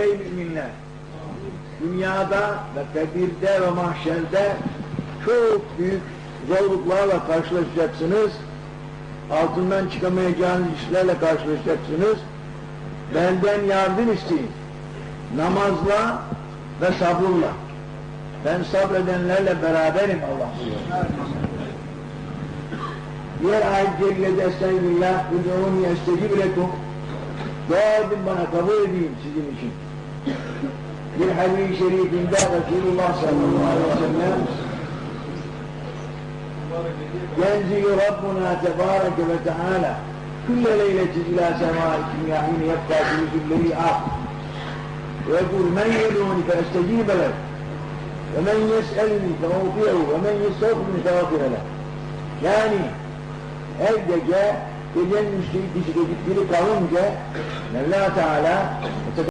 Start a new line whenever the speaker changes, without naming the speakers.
Ey müminler! Dünyada ve kabirde ve mahşerde çok büyük zorluklarla karşılaşacaksınız. Altından çıkamayacağınız işlerle karşılaşacaksınız. Benden yardım isteyin. Namazla ve sabırla. Ben sabredenlerle beraberim Allah buyuruyor. Diğer ayet-i cerilede Estağfirullah, Udûni estecib دائم من قبول دين سجنشي بالحديث الشريف من قال رسول الله صلى الله عليه وسلم. ينزل ربنا تبارك وتعالى كل ليلة إلى سماء الدنيا حين يبقى في ظله آخر. ويقول من يدعوني فأستجيب له ومن يسألني فأوقعه ومن يستغفرني فأغفر له. يعني أي جاء gecenin üçte ikisi gecikleri kalınca Mevla Teala